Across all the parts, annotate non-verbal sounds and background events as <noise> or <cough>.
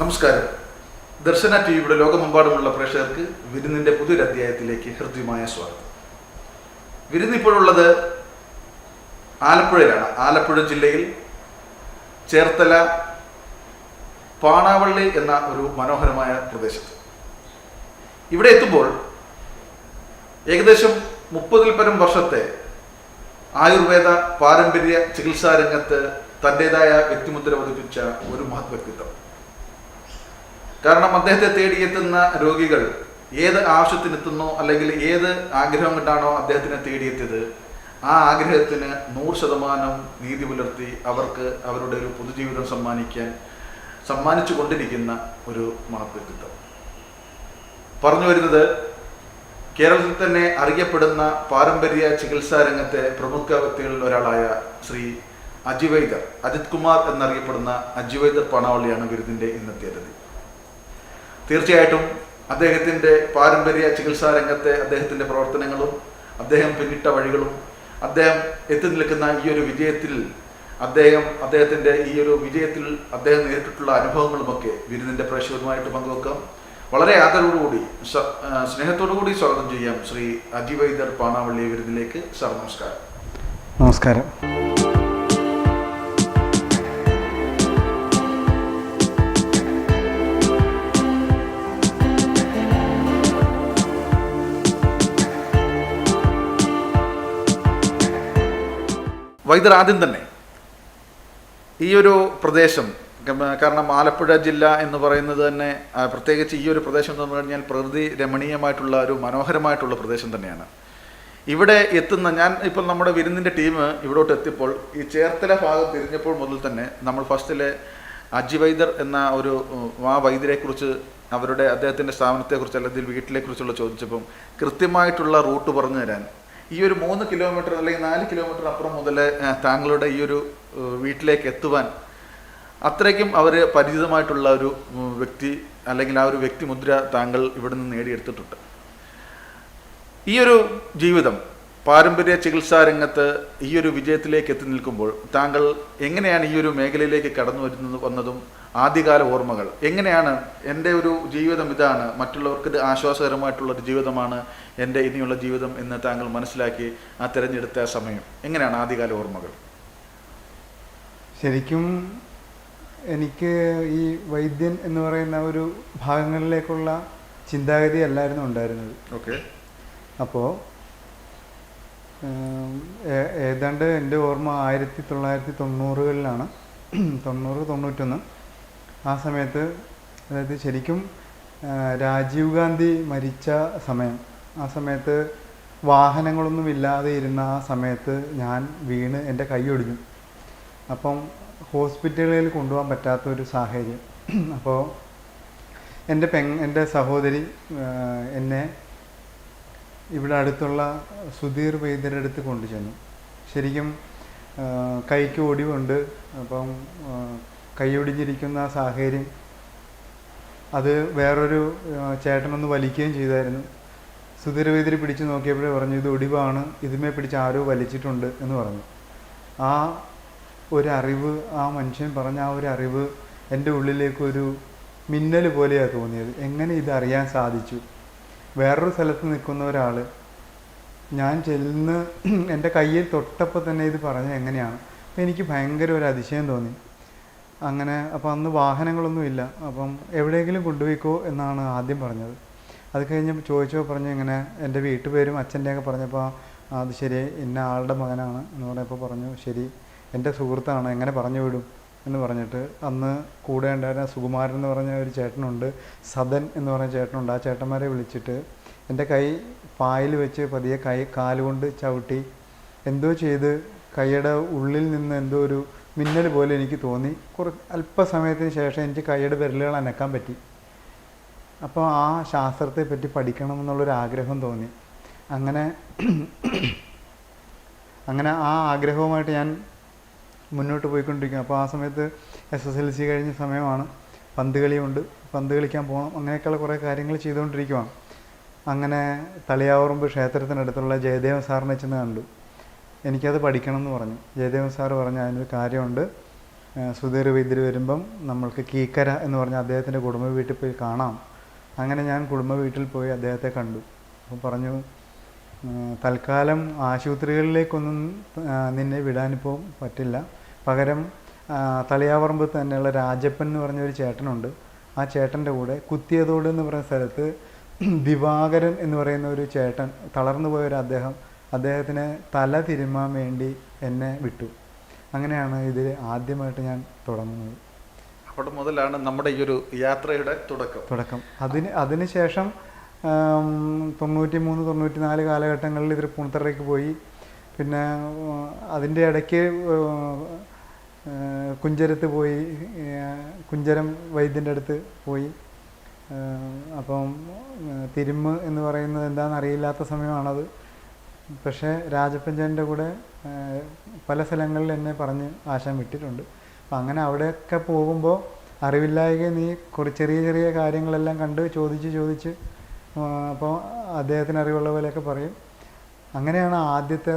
നമസ്കാരം. ദർശന ടി വിയുടെ ലോകമെമ്പാടുമുള്ള പ്രേക്ഷകർക്ക് വിരുന്നിന്റെ പുതിയൊരു അധ്യായത്തിലേക്ക് ഹൃദ്യമായ സ്വാഗതം. വിരുന്ന് ഇപ്പോഴുള്ളത് ആലപ്പുഴയിലാണ്. ആലപ്പുഴ ജില്ലയിൽ ചേർത്തല പാണാവള്ളി എന്ന ഒരു മനോഹരമായ പ്രദേശത്ത്. ഇവിടെ എത്തുമ്പോൾ ഏകദേശം മുപ്പതിൽ പരം വർഷത്തെ ആയുർവേദ പാരമ്പര്യ ചികിത്സാ രംഗത്ത് തന്റെതായ വ്യക്തിമുദ്ര പതിപ്പിച്ച ഒരു മഹത് വ്യക്തിത്വം കാരണം അദ്ദേഹത്തെ തേടിയെത്തുന്ന രോഗികൾ ഏത് ആവശ്യത്തിനെത്തുന്നോ അല്ലെങ്കിൽ ഏത് ആഗ്രഹം കൊണ്ടാണോ അദ്ദേഹത്തിനെ തേടിയെത്തിയത്? ആ ആഗ്രഹത്തിന് നൂറ് ശതമാനം നീതി പുലർത്തി അവർക്ക് അവരുടെ ഒരു പൊതുജീവിതം സമ്മാനിക്കാൻ സമ്മാനിച്ചു കൊണ്ടിരിക്കുന്ന ഒരു വ്യക്തിത്വം പറഞ്ഞു വരുന്നത് കേരളത്തിൽ തന്നെ അറിയപ്പെടുന്ന പാരമ്പര്യ ചികിത്സാ രംഗത്തെ പ്രമുഖ വ്യക്തികളിൽ ഒരാളായ ശ്രീ അജിവൈദർ അജിത് കുമാർ എന്നറിയപ്പെടുന്ന അജിവൈദർ പണവള്ളിയാണ് ബിരുദിന്റെ ഇന്നത്തെ അതിഥി. തീർച്ചയായിട്ടും അദ്ദേഹത്തിന്റെ പാരമ്പര്യ ചികിത്സാ രംഗത്തെ അദ്ദേഹത്തിന്റെ പ്രവർത്തനങ്ങളും അദ്ദേഹം പിന്നിട്ട വഴികളും അദ്ദേഹം എത്തി നിൽക്കുന്ന ഈ ഒരു വിജയത്തിൽ അദ്ദേഹം അദ്ദേഹത്തിന്റെ ഈ ഒരു വിജയത്തിൽ അദ്ദേഹം നേരിട്ടിട്ടുള്ള അനുഭവങ്ങളുമൊക്കെ വിരുന്നിന്റെ പ്രേക്ഷകരുമായിട്ട് പങ്കുവെക്കാം. വളരെ ആദരവോടുകൂടി സ്നേഹത്തോടുകൂടി സ്വാഗതം ചെയ്യാം ശ്രീ അജിവൈദർ പാണാവള്ളി വിരുന്നിലേക്ക്. സർ നമസ്കാരം. നമസ്കാരം. വൈദ്യർ ആദ്യം തന്നെ. ഈ ഒരു പ്രദേശം കാരണം ആലപ്പുഴ ജില്ല എന്ന് പറയുന്നത് തന്നെ പ്രത്യേകിച്ച് ഈ ഒരു പ്രദേശം എന്ന് പറഞ്ഞു കഴിഞ്ഞാൽ പ്രകൃതി രമണീയമായിട്ടുള്ള ഒരു മനോഹരമായിട്ടുള്ള പ്രദേശം തന്നെയാണ്. ഇവിടെ എത്തുന്ന ഞാൻ ഇപ്പോൾ നമ്മുടെ വിരുന്നിന്റെ ടീം ഇവിടോട്ട് എത്തിയപ്പോൾ ഈ ചേർത്തല ഭാഗം തിരിഞ്ഞപ്പോൾ മുതൽ തന്നെ നമ്മൾ ഫസ്റ്റിലെ അജി വൈദ്യർ എന്ന ഒരു ആ വൈദ്യരെക്കുറിച്ച് അവരുടെ അദ്ദേഹത്തിന്റെ സ്ഥാപനത്തെക്കുറിച്ച് അല്ലെങ്കിൽ വീട്ടിലെക്കുറിച്ചുള്ള ചോദിച്ചപ്പം കൃത്യമായിട്ടുള്ള റൂട്ട് പറഞ്ഞു തരാൻ ഈ ഒരു മൂന്ന് കിലോമീറ്റർ അല്ലെങ്കിൽ നാല് കിലോമീറ്റർ അപ്പുറം മുതൽ താങ്കളുടെ ഈ ഒരു വീട്ടിലേക്ക് എത്തുവാൻ അത്രയ്ക്കും അവർ പരിചിതമായിട്ടുള്ള ഒരു വ്യക്തി അല്ലെങ്കിൽ ആ ഒരു വ്യക്തിമുദ്ര താങ്കൾ ഇവിടെ നിന്ന് നേടിയെടുത്തിട്ടുണ്ട്. ഈ ഒരു ജീവിതം പാരമ്പര്യ ചികിത്സാ രംഗത്ത് ഈ ഒരു വിജയത്തിലേക്ക് എത്തി നിൽക്കുമ്പോൾ താങ്കൾ എങ്ങനെയാണ് ഈ ഒരു മേഖലയിലേക്ക് കടന്നു വരുന്നത് വന്നതും ആദ്യകാല ഓർമ്മകൾ. എങ്ങനെയാണ് എന്റെ ഒരു ജീവിതം ഇതാണ് മറ്റുള്ളവർക്ക് ഇത് ആശ്വാസകരമായിട്ടുള്ള ഒരു ജീവിതമാണ് എന്റെ ഇനിയുള്ള ജീവിതം എന്ന് താങ്കൾ മനസ്സിലാക്കി ആ തിരഞ്ഞെടുത്ത സമയം. എങ്ങനെയാണ് ആദ്യകാല ഓർമ്മകൾ? ശരിക്കും എനിക്ക് ഈ വൈദ്യൻ എന്ന് പറയുന്ന ഒരു ഭാഗങ്ങളിലേക്കുള്ള ചിന്താഗതി അല്ലായിരുന്നു ഉണ്ടായിരുന്നത്. ഓക്കെ. അപ്പോൾ ഏതാണ്ട് എന്റെ ഓർമ്മ ആയിരത്തി തൊള്ളായിരത്തി തൊണ്ണൂറുകളിലാണ്. <clears throat> തൊണ്ണൂറ് തൊണ്ണൂറ്റൊന്ന്. ആ സമയത്ത് അതായത് ശരിക്കും രാജീവ് ഗാന്ധി മരിച്ച സമയം. ആ സമയത്ത് വാഹനങ്ങളൊന്നും ഇല്ലാതെ ഇരുന്ന ആ സമയത്ത് ഞാൻ വീണ് എന്റെ കൈ ഒടിഞ്ഞു. അപ്പം ഹോസ്പിറ്റലുകളിൽ കൊണ്ടുപോകാൻ പറ്റാത്ത ഒരു സാഹചര്യം. <clears throat> അപ്പോൾ എന്റെ പെങ് എന്റെ സഹോദരി എന്നെ ഇവിടെ അടുത്തുള്ള സുധീർ വൈദ്യരുടെ അടുത്ത് കൊണ്ടുചെന്നു. ശരിക്കും കൈക്ക് ഒടിവുണ്ട്. അപ്പം കൈയൊടിഞ്ഞിരിക്കുന്ന ആ സാഹചര്യം അത് വേറൊരു ചേട്ടനൊന്ന് വലിക്കുകയും ചെയ്തായിരുന്നു. സുധീർ വൈദ്യർ പിടിച്ച് നോക്കിയപ്പോഴേ പറഞ്ഞു ഇത് ഒടിവാണ്. ഇതുമേ പിടിച്ച് ആരോ വലിച്ചിട്ടുണ്ട് എന്ന് പറഞ്ഞു. ആ ഒരു അറിവ് ആ മനുഷ്യൻ പറഞ്ഞ ആ ഒരു അറിവ് എന്റെ ഉള്ളിലേക്ക് ഒരു മിന്നൽ പോലെയാണ് തോന്നിയത്. എങ്ങനെ ഇത് അറിയാൻ സാധിച്ചു? വേറൊരു സ്ഥലത്ത് നിൽക്കുന്ന ഒരാൾ ഞാൻ ചെല്ലുന്ന <clears throat> എന്റെ കയ്യിൽ തൊട്ടപ്പോൾ തന്നെ ഇത് പറഞ്ഞത് എങ്ങനെയാണ്? അപ്പം എനിക്ക് ഭയങ്കര ഒരു അതിശയം തോന്നി. അങ്ങനെ അപ്പോൾ അന്ന് വാഹനങ്ങളൊന്നും ഇല്ല. അപ്പം എവിടെയെങ്കിലും കൊണ്ടുപോയിക്കോ എന്നാണ് ആദ്യം പറഞ്ഞത്. അത് കഴിഞ്ഞ് ചോദിച്ചപ്പോൾ പറഞ്ഞു ഇങ്ങനെ എന്റെ വീട്ടുപേരും അച്ഛന്റെയൊക്കെ പറഞ്ഞപ്പോൾ "ആ, അത് ശരി ഇന്ന ആളുടെ മകനാണ് എന്ന് പറഞ്ഞപ്പോൾ പറഞ്ഞു ശരി എന്റെ സുഹൃത്താണ് എങ്ങനെ പറഞ്ഞു വിടും? എന്ന് പറഞ്ഞിട്ട് അന്ന് കൂടെ ഉണ്ടായിരുന്ന സുകുമാരൻ എന്ന് പറഞ്ഞ ഒരു ചേട്ടനുണ്ട് സദൻ എന്ന് പറഞ്ഞ ചേട്ടനുണ്ട്. ആ ചേട്ടന്മാരെ വിളിച്ചിട്ട് എന്റെ കൈ പായിൽ വെച്ച് പതിയെ കൈ കാലുകൊണ്ട് ചവിട്ടി എന്തോ ചെയ്ത് കൈയുടെ ഉള്ളിൽ നിന്ന് എന്തോ ഒരു മിന്നൽ പോലെ എനിക്ക് തോന്നി. കുറ അല്പസമയത്തിന് ശേഷം എനിക്ക് കൈയുടെ വിരലുകൾ അനക്കാൻ പറ്റി. അപ്പോൾ ആ ശാസ്ത്രത്തെ പറ്റി പഠിക്കണം എന്നുള്ളൊരു ആഗ്രഹം തോന്നി. അങ്ങനെ അങ്ങനെ ആ ആഗ്രഹവുമായിട്ട് ഞാൻ മുന്നോട്ട് പോയിക്കൊണ്ടിരിക്കും അപ്പോൾ ആ സമയത്ത് എസ് എസ് എൽ സി കഴിഞ്ഞ സമയമാണ്. പന്ത് കളിയുണ്ട്. പന്ത് കളിക്കാൻ പോകണം അങ്ങനെയൊക്കെയുള്ള കുറേ കാര്യങ്ങൾ ചെയ്തുകൊണ്ടിരിക്കുവാണ്. അങ്ങനെ തളിയാവറമ്പ് ക്ഷേത്രത്തിനടുത്തുള്ള ജയദേവൻ സാറിനെ ചെന്ന് കണ്ടു. എനിക്കത് പഠിക്കണം എന്ന് പറഞ്ഞു. ജയദേവൻ സാർ പറഞ്ഞു അതിനൊരു കാര്യമുണ്ട്. സുധീർ വൈദ്യർ വരുമ്പം നമ്മൾക്ക് കീക്കര എന്ന് പറഞ്ഞ അദ്ദേഹത്തിന്റെ കുടുംബ വീട്ടിൽ പോയി കാണാം. അങ്ങനെ ഞാൻ കുടുംബ വീട്ടിൽ പോയി അദ്ദേഹത്തെ കണ്ടു. അപ്പോൾ പറഞ്ഞു "ഉം, തൽക്കാലം ആശുപത്രികളിലേക്കൊന്നും നിന്നെ വിടാനിപ്പോൾ പറ്റില്ല. പകരം തളിയാവറമ്പ് തന്നെയുള്ള രാജപ്പൻ എന്ന് പറഞ്ഞ ഒരു ചേട്ടനുണ്ട്. ആ ചേട്ടന്റെ കൂടെ കുത്തിയതോട് എന്ന് പറയുന്ന സ്ഥലത്ത് <clears throat> ദിവാകരൻ എന്ന് പറയുന്ന ഒരു ചേട്ടൻ തളർന്നു പോയൊരു അദ്ദേഹം അദ്ദേഹത്തിന് തല തിരുമാൻ വേണ്ടി എന്നെ വിട്ടു. അങ്ങനെയാണ് ഇതിൽ ആദ്യമായിട്ട് ഞാൻ തുടങ്ങുന്നത്. അവിടെ മുതലാണ് നമ്മുടെ ഈ ഒരു യാത്രയുടെ തുടക്കം. തുടക്കം. അതിന് അതിന് ശേഷം ആം, തൊണ്ണൂറ്റി മൂന്ന് തൊണ്ണൂറ്റി നാല് കാലഘട്ടങ്ങളിൽ ഇതിൽ പുണത്തറയ്ക്ക് പോയി. പിന്നെ അതിന്റെ ഇടയ്ക്ക് കുഞ്ചരത്ത് പോയി. കുഞ്ചരം വൈദ്യന്റെ അടുത്ത് പോയി. അപ്പം തിരുമ്മ് എന്ന് പറയുന്നത് എന്താണെന്ന് അറിയില്ലാത്ത സമയമാണത്. പക്ഷേ രാജപ്പഞ്ചന്റെ കൂടെ പല സ്ഥലങ്ങളിൽ എന്നെ പറഞ്ഞ് ആശം വിട്ടിട്ടുണ്ട്. അപ്പം അങ്ങനെ അവിടെയൊക്കെ പോകുമ്പോൾ അറിവില്ലായക നീ കുറച്ച് ചെറിയ ചെറിയ കാര്യങ്ങളെല്ലാം കണ്ട് ചോദിച്ച് ചോദിച്ച് അപ്പോൾ അദ്ദേഹത്തിന് അറിവുള്ള പോലെയൊക്കെ പറയും. അങ്ങനെയാണ് ആദ്യത്തെ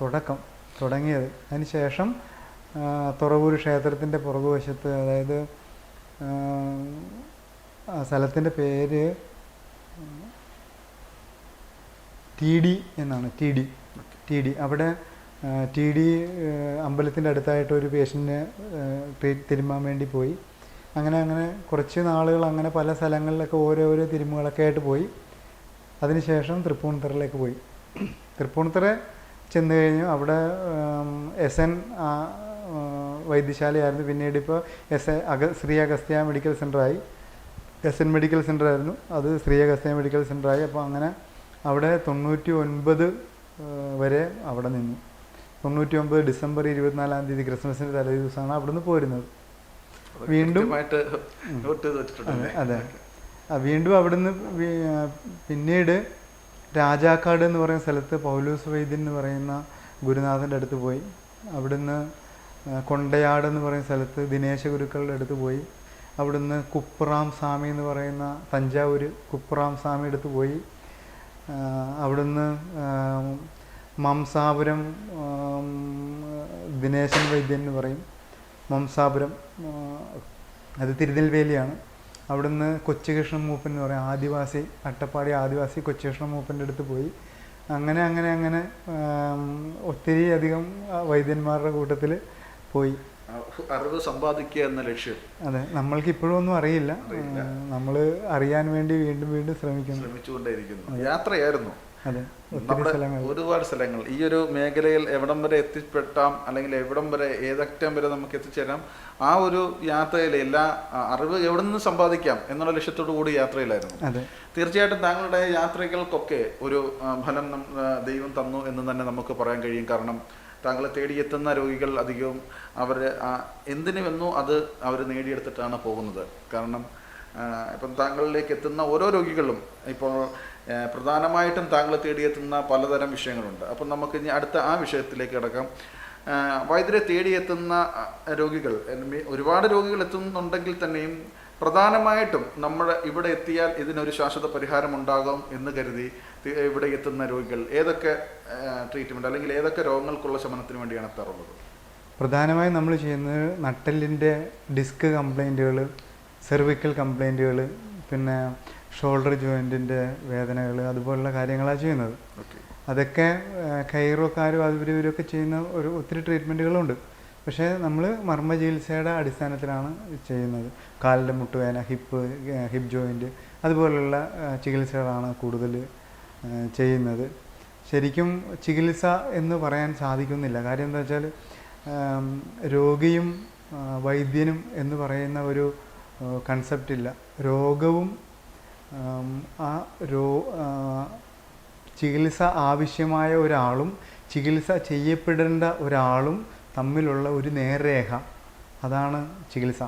തുടക്കം തുടങ്ങിയത്. അതിനുശേഷം തുറവൂർ ക്ഷേത്രത്തിന്റെ പുറകുവശത്ത് അതായത് ആ, സ്ഥലത്തിന്റെ പേര് ടി ഡി എന്നാണ് ടി ഡി. T D. അവിടെ ടി ഡി അമ്പലത്തിന്റെ അടുത്തായിട്ട് ഒരു പേഷ്യന്റിനെ ട്രീറ്റ് വേണ്ടി പോയി. അങ്ങനെ അങ്ങനെ കുറച്ച് നാളുകൾ അങ്ങനെ പല സ്ഥലങ്ങളിലൊക്കെ ഓരോരോ തിരുമുകളൊക്കെ ആയിട്ട് പോയി. അതിനുശേഷം തൃപ്പൂണിത്തറയിലേക്ക് പോയി. തൃപ്പൂണിത്തറ ചെന്ന് കഴിഞ്ഞു. അവിടെ എസ് എൻ വൈദ്യശാലയായിരുന്നു. പിന്നീട് ഇപ്പോൾ എസ് എ അഗ ശ്രീ അഗസ്ത്യ മെഡിക്കൽ സെന്ററായി എസ് എൻ മെഡിക്കൽ സെന്റർ ആയിരുന്നു അത് ശ്രീ അഗസ്ത്യ മെഡിക്കൽ സെന്ററായി അപ്പോൾ അങ്ങനെ അവിടെ തൊണ്ണൂറ്റി ഒൻപത് വരെ അവിടെ നിന്നു. തൊണ്ണൂറ്റി ഒമ്പത് ഡിസംബർ ഇരുപത്തിനാലാം തീയതി ക്രിസ്മസിന്റെ തലേ ദിവസമാണ് അവിടുന്ന് പോരുന്നത്. വീണ്ടും- അതെ വീണ്ടും അവിടുന്ന് പിന്നീട് രാജാക്കാട് എന്ന് പറയുന്ന സ്ഥലത്ത് പൗലൂസ് വൈദ്യൻ എന്ന് പറയുന്ന ഗുരുനാഥന്റെ അടുത്ത് പോയി. അവിടുന്ന് കൊണ്ടയാട് എന്ന് പറയുന്ന സ്ഥലത്ത് ദിനേശ ഗുരുക്കളുടെ അടുത്ത് പോയി. അവിടുന്ന് കുപ്രാം സ്വാമി എന്ന് പറയുന്ന തഞ്ചാവൂർ കുപ്രാം സ്വാമി അടുത്ത് പോയി. അവിടുന്ന് മംസാപുരം ദിനേശൻ വൈദ്യൻ എന്ന് പറയും. മംസാപുരം അത് തിരുനെൽവേലിയാണ്. അവിടുന്ന് കൊച്ചുകൃഷ്ണൻ മൂപ്പൻ എന്ന് പറയും ആദിവാസി അട്ടപ്പാടി ആദിവാസി കൊച്ചുകൃഷ്ണൻ മൂപ്പന്റെ അടുത്ത് പോയി. അങ്ങനെ അങ്ങനെ അങ്ങനെ ഒത്തിരി അധികം വൈദ്യന്മാരുടെ കൂട്ടത്തിൽ പോയി. അറിവ് സമ്പാദിക്കുക എന്ന ലക്ഷ്യം. അതെ നമ്മൾക്ക് ഇപ്പോഴും ഒന്നും അറിയില്ല. നമ്മൾ അറിയാൻ വേണ്ടി വീണ്ടും വീണ്ടും ശ്രമിക്കുന്നു. ശ്രമിച്ചുകൊണ്ടേയിരിക്കുന്നു. യാത്രയായിരുന്നു. നമ്മുടെ ഒരുപാട് സ്ഥലങ്ങൾ. ഈ ഒരു മേഖലയിൽ എവിടം വരെ എത്തിപ്പെട്ടാം അല്ലെങ്കിൽ എവിടം വരെ ഏതറ്റം വരെ നമുക്ക് എത്തിച്ചേരാം ആ ഒരു യാത്രയിൽ എല്ലാ അറിവ് എവിടെ നിന്ന് സമ്പാദിക്കാം എന്നുള്ള ലക്ഷ്യത്തോടു കൂടി യാത്രയിലായിരുന്നു. തീർച്ചയായിട്ടും താങ്കളുടെ യാത്രകൾക്കൊക്കെ ഒരു ഫലം ദൈവം തന്നു എന്ന് തന്നെ നമുക്ക് പറയാൻ കഴിയും. കാരണം താങ്കളെ തേടിയെത്തുന്ന രോഗികൾ അധികവും അവർ എന്തിനു വന്നു അത് അവർ നേടിയെടുത്തിട്ടാണ് പോകുന്നത്. കാരണം ഇപ്പം താങ്കളിലേക്ക് എത്തുന്ന ഓരോ രോഗികളും ഇപ്പോൾ പ്രധാനമായിട്ടും താങ്കൾ തേടിയെത്തുന്ന പലതരം വിഷയങ്ങളുണ്ട്. അപ്പം നമുക്ക് ഇനി അടുത്ത ആ വിഷയത്തിലേക്ക് കിടക്കാം. വൈദ്യരെ തേടിയെത്തുന്ന രോഗികൾ ഒരുപാട് രോഗികൾ എത്തുന്നുണ്ടെങ്കിൽ തന്നെയും പ്രധാനമായിട്ടും നമ്മൾ ഇവിടെ എത്തിയാൽ ഇതിനൊരു ശാശ്വത പരിഹാരം ഉണ്ടാകും എന്ന് കരുതി ഇവിടെ എത്തുന്ന രോഗികൾ ഏതൊക്കെ ട്രീറ്റ്മെന്റ് അല്ലെങ്കിൽ ഏതൊക്കെ രോഗങ്ങൾക്കുള്ള ശമനത്തിന് വേണ്ടിയാണ് എത്താറുള്ളത്? പ്രധാനമായും നമ്മൾ ചെയ്യുന്നത് നട്ടലിന്റെ ഡിസ്ക് കംപ്ലൈന്റുകൾ സെർവിക്കൽ കംപ്ലൈന്റുകൾ പിന്നെ ഷോൾഡർ ജോയിന്റിന്റെ വേദനകൾ അതുപോലുള്ള കാര്യങ്ങളാണ് ചെയ്യുന്നത്. അതൊക്കെ കൈറോക്കാരും ഒക്കെ ചെയ്യുന്ന ഒരു ഒത്തിരി ട്രീറ്റ്മെന്റുകളുണ്ട് പക്ഷേ നമ്മൾ മർമ്മ ചികിത്സയുടെ അടിസ്ഥാനത്തിലാണ് ചെയ്യുന്നത്. കാലിന്റെ മുട്ടുവേന ഹിപ്പ് ഹിപ്പ് ജോയിന്റ് അതുപോലുള്ള ചികിത്സകളാണ് കൂടുതൽ ചെയ്യുന്നത്. ശരിക്കും ചികിത്സ എന്ന് പറയാൻ സാധിക്കുന്നില്ല. കാര്യം എന്താ വെച്ചാൽ രോഗിയും വൈദ്യനും എന്ന് പറയുന്ന ഒരു കൺസെപ്റ്റ് ഇല്ല. രോഗവും ആം, രോ ചികിത്സ ആവശ്യമായ ഒരാളും ചികിത്സ ചെയ്യപ്പെടേണ്ട ഒരാളും തമ്മിലുള്ള ഒരു നേർരേഖ. അതാണ് ചികിത്സ.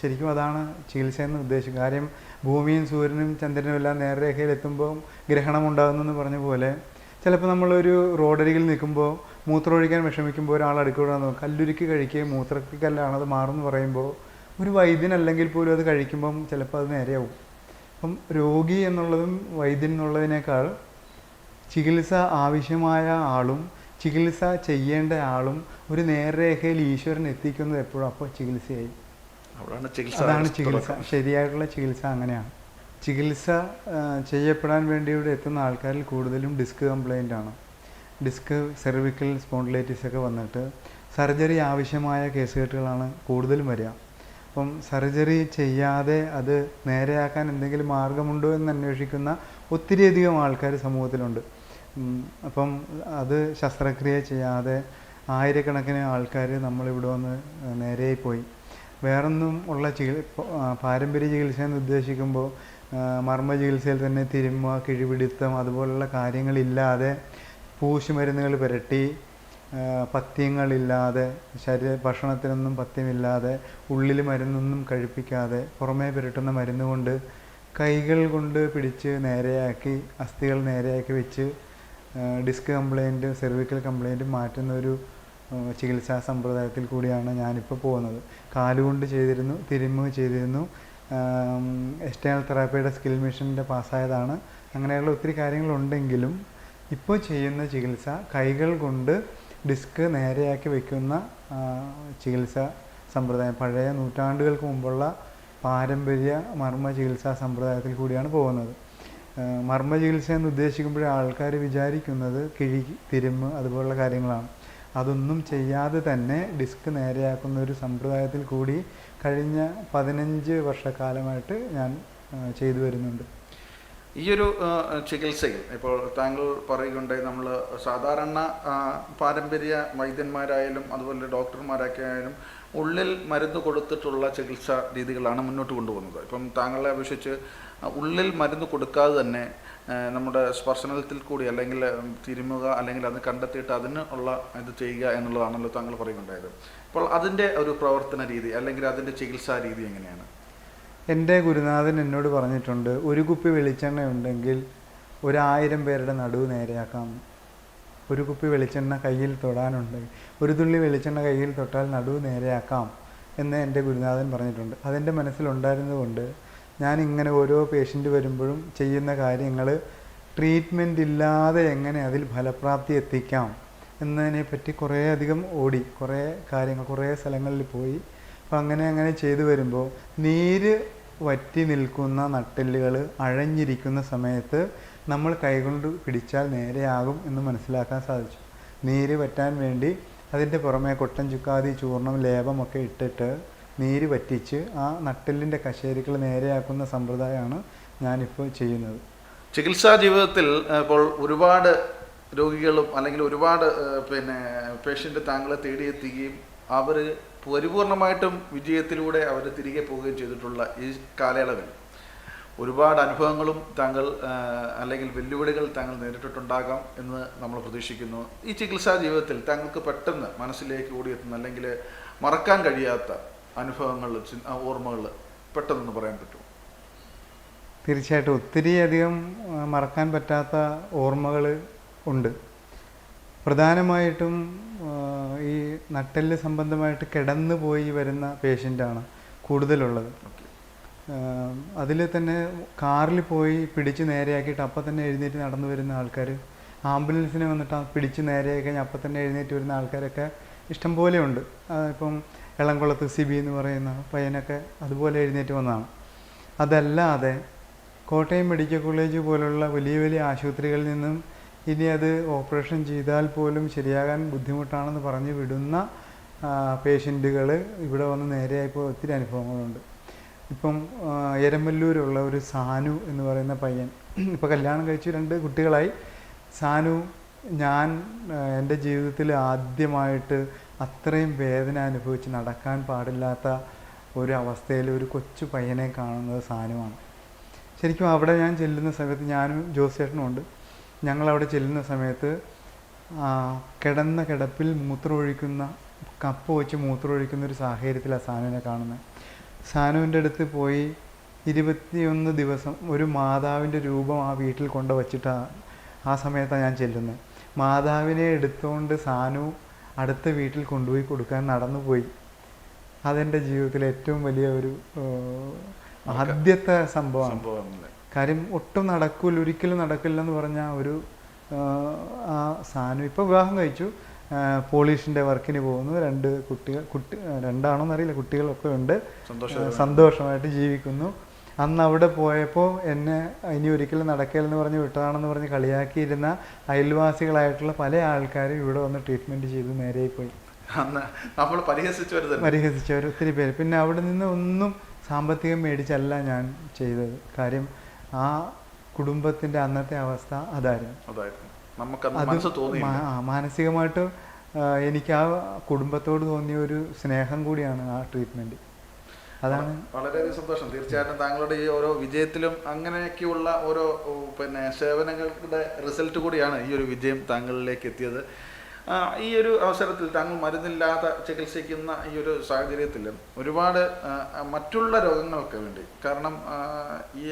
ശരിക്കും അതാണ് ചികിത്സ എന്ന് ഉദ്ദേശിക്കുന്നത് കാര്യം ഭൂമിയും സൂര്യനും ചന്ദ്രനും എല്ലാം നേർരേഖയിലെത്തുമ്പോൾ ഗ്രഹണം ഉണ്ടാകുന്നെന്ന് പറഞ്ഞ പോലെ ചിലപ്പോൾ നമ്മളൊരു റോഡരികിൽ നിൽക്കുമ്പോൾ മൂത്രമൊഴിക്കാൻ വിഷമിക്കുമ്പോൾ ഒരാൾ അടുക്കൂടാന്ന് കല്ലുരുക്കി കഴിക്കുകയും മൂത്രക്കല്ലാണ് അത് മാറുമെന്ന് പറയുമ്പോൾ ഒരു വൈദ്യനല്ലെങ്കിൽ പോലും അത് കഴിക്കുമ്പം ചിലപ്പോൾ അത് നേരെയാവും. അപ്പം രോഗി എന്നുള്ളതും വൈദ്യൻ എന്നുള്ളതിനേക്കാൾ ചികിത്സ ആവശ്യമായ ആളും ചികിത്സ ചെയ്യേണ്ട ആളും ഒരു നേർരേഖയിൽ ഈശ്വരൻ എത്തിക്കുന്നത് എപ്പോഴും അപ്പോൾ ചികിത്സയായി. അതാണ് ചികിത്സ. ശരിയായിട്ടുള്ള ചികിത്സ അങ്ങനെയാണ്. ചികിത്സ ചെയ്യപ്പെടാൻ വേണ്ടി ഇവിടെ എത്തുന്ന ആൾക്കാരിൽ കൂടുതലും ഡിസ്ക് കംപ്ലൈന്റ് ആണ്. ഡിസ്ക് സെർവിക്കൽ സ്പോണ്ടിലൈറ്റിസ് ഒക്കെ വന്നിട്ട് സർജറി ആവശ്യമായ കേസുകെട്ടുകളാണ് കൂടുതലും വരിക. അപ്പം സർജറി ചെയ്യാതെ അത് നേരെയാക്കാൻ എന്തെങ്കിലും മാർഗമുണ്ടോ എന്ന് അന്വേഷിക്കുന്ന ഒത്തിരിയധികം ആൾക്കാർ സമൂഹത്തിലുണ്ട്. അപ്പം അത് ശസ്ത്രക്രിയ ചെയ്യാതെ ആയിരക്കണക്കിന് ആൾക്കാർ നമ്മളിവിടെ വന്ന് നേരെയായി പോയി വേറൊന്നും ഉള്ള ചികി പാരമ്പര്യ ചികിത്സ എന്ന് ഉദ്ദേശിക്കുമ്പോൾ മർമ്മ ചികിത്സയിൽ തന്നെ തിരുമ്മ കിഴിപിടുത്തം അതുപോലുള്ള കാര്യങ്ങളില്ലാതെ പൂശുമരുന്നുകൾ പുരട്ടി പഥ്യങ്ങളില്ലാതെ ശരീര ഭക്ഷണത്തിനൊന്നും പഥ്യമില്ലാതെ ഉള്ളിൽ മരുന്നൊന്നും കഴിപ്പിക്കാതെ പുറമേ പുരട്ടുന്ന മരുന്ന് കൊണ്ട് കൈകൾ കൊണ്ട് പിടിച്ച് നേരെയാക്കി അസ്ഥികൾ നേരെയാക്കി വെച്ച് ഡിസ്ക് കംപ്ലൈന്റ് സെർവിക്കൽ കംപ്ലൈന്റ് മാറ്റുന്ന ഒരു ചികിത്സാ സമ്പ്രദായത്തിൽ കൂടിയാണ് ഞാനിപ്പോൾ പോകുന്നത്. കാലുകൊണ്ട് ചെയ്തിരുന്നു തിരുമ്മ് ചെയ്തിരുന്നു. എക്സ്റ്റേണൽ തെറാപ്പിയുടെ സ്കിൽ മിഷന്റെ പാസ്സായതാണ്. അങ്ങനെയുള്ള ഒത്തിരി കാര്യങ്ങളുണ്ടെങ്കിലും ഇപ്പോൾ ചെയ്യുന്ന ചികിത്സ കൈകൾ കൊണ്ട് ഡിസ്ക് നേരെയാക്കി വയ്ക്കുന്ന ചികിത്സ സമ്പ്രദായം. പഴയ നൂറ്റാണ്ടുകൾക്ക് മുമ്പുള്ള പാരമ്പര്യ മർമ്മ ചികിത്സാ സമ്പ്രദായത്തിൽ കൂടിയാണ് പോകുന്നത്. മർമ്മ ചികിത്സ എന്ന് ഉദ്ദേശിക്കുമ്പോഴേ ആൾക്കാർ വിചാരിക്കുന്നത് കിഴി തിരുമ്മ് അതുപോലുള്ള കാര്യങ്ങളാണ്. അതൊന്നും ചെയ്യാതെ തന്നെ ഡിസ്ക് നേരെയാക്കുന്ന ഒരു സമ്പ്രദായത്തിൽ കൂടി കഴിഞ്ഞ പതിനഞ്ച് വർഷക്കാലമായിട്ട് ഞാൻ ചെയ്തു വരുന്നുണ്ട്. ഈ ഒരു ചികിത്സയിൽ ഇപ്പോൾ താങ്കൾ പറയുകയുണ്ടായി നമ്മൾ സാധാരണ പാരമ്പര്യ വൈദ്യന്മാരായാലും അതുപോലെ ഡോക്ടർമാരൊക്കെ ആയാലും ഉള്ളിൽ മരുന്ന് കൊടുത്തിട്ടുള്ള ചികിത്സാ രീതികളാണ് മുന്നോട്ട് കൊണ്ടുപോകുന്നത്. ഇപ്പം താങ്കളെ അപേക്ഷിച്ച് ഉള്ളിൽ മരുന്ന് കൊടുക്കാതെ തന്നെ നമ്മുടെ സ്പർശനത്തിൽ കൂടി അല്ലെങ്കിൽ തിരുമുക അല്ലെങ്കിൽ അത് കണ്ടെത്തിയിട്ട് അതിന് ഉള്ള ഇത് ചെയ്യുക എന്നുള്ളതാണല്ലോ താങ്കൾ പറയുകയുണ്ടായത്. അപ്പോൾ അതിന്റെ ഒരു പ്രവർത്തന രീതി അല്ലെങ്കിൽ അതിന്റെ ചികിത്സാ രീതി എങ്ങനെയാണ്? എന്റെ ഗുരുനാഥൻ എന്നോട് പറഞ്ഞിട്ടുണ്ട് ഒരു കുപ്പി വെളിച്ചെണ്ണ ഉണ്ടെങ്കിൽ ഒരായിരം പേരുടെ നടുവ് നേരെയാക്കാം. ഒരു കുപ്പി വെളിച്ചെണ്ണ കയ്യിൽ തൊടാനുണ്ട്. ഒരു തുള്ളി വെളിച്ചെണ്ണ കയ്യിൽ തൊട്ടാൽ നടുവ് നേരെയാക്കാം എന്ന് എന്റെ ഗുരുനാഥൻ പറഞ്ഞിട്ടുണ്ട്. അതെന്റെ മനസ്സിലുണ്ടായിരുന്നതുകൊണ്ട് ഞാൻ ഇങ്ങനെ ഓരോ പേഷ്യന്റ് വരുമ്പോഴും ചെയ്യുന്ന കാര്യങ്ങൾ ട്രീറ്റ്മെന്റ് ഇല്ലാതെ എങ്ങനെ അതിൽ ഫലപ്രാപ്തി എത്തിക്കാം എന്നതിനെ പറ്റി കുറേ അധികം ഓടി കുറേ കാര്യങ്ങൾ കുറേ സ്ഥലങ്ങളിൽ പോയി. അപ്പം അങ്ങനെ അങ്ങനെ ചെയ്തു വരുമ്പോൾ നീര് വറ്റി നിൽക്കുന്ന നട്ടെല്ലുകൾ അഴഞ്ഞിരിക്കുന്ന സമയത്ത് നമ്മൾ കൈകൊണ്ട് പിടിച്ചാൽ നേരെയാകും എന്ന് മനസ്സിലാക്കാൻ സാധിച്ചു. നീര് വറ്റാൻ വേണ്ടി അതിന്റെ പുറമെ കൊട്ടൻ ചുക്കാതി ചൂർണം ലേപമൊക്കെ ഇട്ടിട്ട് നീര് വറ്റിച്ച് ആ നട്ടെല്ലിന്റെ കശേരികൾ നേരെയാക്കുന്ന സമ്പ്രദായമാണ് ഞാനിപ്പോൾ ചെയ്യുന്നത്. ചികിത്സാ ജീവിതത്തിൽ ഇപ്പോൾ ഒരുപാട് രോഗികളും അല്ലെങ്കിൽ ഒരുപാട് പിന്നെ പേഷ്യന്റ് താങ്കളെ തേടിയെത്തുകയും അവർ പരിപൂർണമായിട്ടും വിജയത്തിലൂടെ അവർ തിരികെ പോവുകയും ചെയ്തിട്ടുള്ള ഈ കാലയളവിൽ. ഒരുപാട് അനുഭവങ്ങളും താങ്കൾ അല്ലെങ്കിൽ വെല്ലുവിളികൾ താങ്കൾ നേരിട്ടിട്ടുണ്ടാകാം എന്ന് നമ്മൾ പ്രതീക്ഷിക്കുന്നു. ഈ ചികിത്സാ ജീവിതത്തിൽ താങ്കൾക്ക് പെട്ടെന്ന് മനസ്സിലേക്ക് ഓടിയെത്തുന്ന അല്ലെങ്കിൽ മറക്കാൻ കഴിയാത്ത അനുഭവങ്ങൾ ഓർമ്മകൾ പെട്ടെന്ന് പറയാൻ പറ്റുമോ? തീർച്ചയായിട്ടും ഒത്തിരി അധികം മറക്കാൻ പറ്റാത്ത ഓർമ്മകൾ ഉണ്ട്. പ്രധാനമായിട്ടും ഈ നട്ടെല്ല് സംബന്ധമായിട്ട് കിടന്നു പോയി വരുന്ന പേഷ്യന്റാണ് കൂടുതലുള്ളത്. അതിൽ തന്നെ കാറിൽ പോയി പിടിച്ച് നേരെയാക്കിയിട്ട് അപ്പം തന്നെ എഴുന്നേറ്റ് നടന്നു വരുന്ന ആൾക്കാർ ആംബുലൻസിനെ വന്നിട്ട് പിടിച്ച് നേരെയാക്കി കഴിഞ്ഞാൽ അപ്പം തന്നെ എഴുന്നേറ്റ് വരുന്ന ആൾക്കാരൊക്കെ ഇഷ്ടം പോലെ ഉണ്ട്. ഇപ്പം എളംകുളത്ത് സിബി എന്ന് പറയുന്ന പയ്യനൊക്കെ അതുപോലെ എഴുന്നേറ്റ് വന്നതാണ്. അതല്ലാതെ കോട്ടയം മെഡിക്കൽ കോളേജ് പോലുള്ള വലിയ വലിയ ആശുപത്രികളിൽ നിന്നും ഇനി അത് ഓപ്പറേഷൻ ചെയ്താൽ പോലും ശരിയാകാൻ ബുദ്ധിമുട്ടാണെന്ന് പറഞ്ഞ് വിടുന്ന പേഷ്യന്റുകൾ ഇവിടെ വന്ന് നേരെയായപ്പോൾ ഒത്തിരി അനുഭവങ്ങളുണ്ട്. ഇപ്പം എരമല്ലൂരുള്ള ഒരു സാനു എന്ന് പറയുന്ന പയ്യൻ ഇപ്പോൾ കല്യാണം കഴിച്ചു രണ്ട് കുട്ടികളായി. സാനു ഞാൻ എന്റെ ജീവിതത്തിൽ ആദ്യമായിട്ട് അത്രയും വേദന അനുഭവിച്ച് നടക്കാൻ പാടില്ലാത്ത ഒരു അവസ്ഥയിൽ ഒരു കൊച്ചു പയ്യനെ കാണുന്നത് സാനുവാണ്. ശരിക്കും അവിടെ ഞാൻ ചെല്ലുന്ന സമയത്ത് ഞാനും ജോസേട്ടനും ഞങ്ങൾ അവിടെ ചെല്ലുന്ന സമയത്ത് കിടന്ന കിടപ്പിൽ മൂത്രമൊഴിക്കുന്ന കപ്പ് വെച്ച് മൂത്രമൊഴിക്കുന്ന ഒരു സാഹചര്യത്തിലാണ് സാനുവിനെ കാണുന്നത് സാനുവിന്റെ അടുത്ത് പോയി ഇരുപത്തിയൊന്ന് ദിവസം ഒരു മാതാവിന്റെ രൂപം ആ വീട്ടിൽ കൊണ്ട് വച്ചിട്ടാണ് ആ സമയത്താണ് ഞാൻ ചെല്ലുന്നത് മാതാവിനെ എടുത്തുകൊണ്ട് സാനു അടുത്ത വീട്ടിൽ കൊണ്ടുപോയി കൊടുക്കാൻ നടന്നു പോയി. അതെന്റെ ജീവിതത്തിലെ ഏറ്റവും വലിയ ഒരു ആദ്യത്തെ സംഭവമാണ്. കാര്യം ഒട്ടും നടക്കില്ല ഒരിക്കലും നടക്കില്ല എന്ന് പറഞ്ഞ ഒരു ആ, സാധനം. ഇപ്പോൾ വിവാഹം കഴിച്ചു. പോളീഷിന്റെ വർക്കിന് പോകുന്നു. രണ്ട് കുട്ടികൾ കുട്ടി രണ്ടാണോ എന്നറിയില്ല. കുട്ടികളൊക്കെ ഉണ്ട്. സന്തോഷം സന്തോഷമായിട്ട് ജീവിക്കുന്നു. അന്ന് അവിടെ പോയപ്പോൾ എന്നെ ഇനി ഒരിക്കലും നടക്കില്ലെന്ന് പറഞ്ഞ് വിട്ടതാണെന്ന് പറഞ്ഞ് കളിയാക്കിയിരുന്ന അയൽവാസികളായിട്ടുള്ള പല ആൾക്കാരും ഇവിടെ വന്ന് ട്രീറ്റ്മെന്റ് ചെയ്ത് നേരെ പോയി നമ്മൾ പരിഹസിച്ചവർ ഒത്തിരി പേര്. പിന്നെ അവിടെ നിന്ന് ഒന്നും സാമ്പത്തികം മേടിച്ചല്ല ഞാൻ ചെയ്തത്. കാര്യം ആ കുടുംബത്തിന്റെ അന്നത്തെ അവസ്ഥ അതായിരുന്നു. മാനസികമായിട്ട് എനിക്ക് ആ കുടുംബത്തോട് തോന്നിയ ഒരു സ്നേഹം കൂടിയാണ് ആ ട്രീറ്റ്മെന്റ് അതാണ് വളരെയധികം സന്തോഷം. തീർച്ചയായിട്ടും താങ്കളുടെ ഈ ഓരോ വിജയത്തിലും അങ്ങനെയൊക്കെയുള്ള ഓരോ പിന്നെ സേവനങ്ങളുടെ റിസൾട്ട് കൂടിയാണ് ഈ ഒരു വിജയം താങ്കളിലേക്ക് എത്തിയത്. ഈ ഒരു അവസരത്തിൽ താങ്കൾ മരുന്നില്ലാതെ ചികിത്സിക്കുന്ന ഈ ഒരു സാഹചര്യത്തിൽ ഒരുപാട് മറ്റുള്ള രോഗങ്ങൾക്ക് വേണ്ടി കാരണം ഈ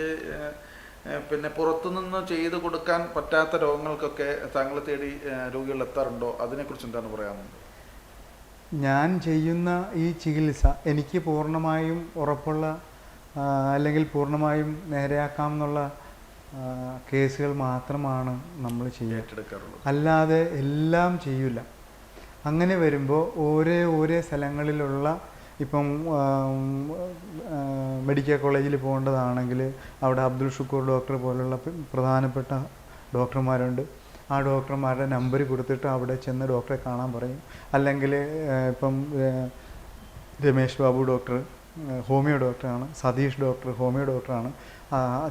പിന്നെ പുറത്തുനിന്ന് ചെയ്തു കൊടുക്കാൻ പറ്റാത്ത രോഗങ്ങൾക്കൊക്കെ താങ്കൾ തേടി രോഗികൾ എത്താറുണ്ടോ അതിനെക്കുറിച്ച് എന്താണ് പറയാനുള്ളത്? ഞാൻ ചെയ്യുന്ന ഈ ചികിത്സ എനിക്ക് പൂർണമായും ഉറപ്പുള്ള അല്ലെങ്കിൽ പൂർണമായും നേരെയാക്കാം എന്നുള്ള കേസുകൾ മാത്രമാണ് നമ്മൾ ചെയ്യാറ്റെടുക്കാറുള്ളത് അല്ലാതെ എല്ലാം ചെയ്യില്ല അങ്ങനെ വരുമ്പോൾ ഓരോ ഓരോ സ്ഥലങ്ങളിലുള്ള ഇപ്പം മെഡിക്കൽ കോളേജിൽ പോകേണ്ടതാണെങ്കിൽ അവിടെ അബ്ദുൾ ഷുക്കൂർ ഡോക്ടർ പോലുള്ള പ്രധാനപ്പെട്ട ഡോക്ടർമാരുണ്ട്. ആ ഡോക്ടർമാരുടെ നമ്പർ കൊടുത്തിട്ട് അവിടെ ചെന്ന് ഡോക്ടറെ കാണാൻ പറയും. അല്ലെങ്കിൽ ഇപ്പം രമേശ് ബാബു ഡോക്ടർ ഹോമിയോ ഡോക്ടറാണ് സതീഷ് ഡോക്ടർ ഹോമിയോ ഡോക്ടറാണ്.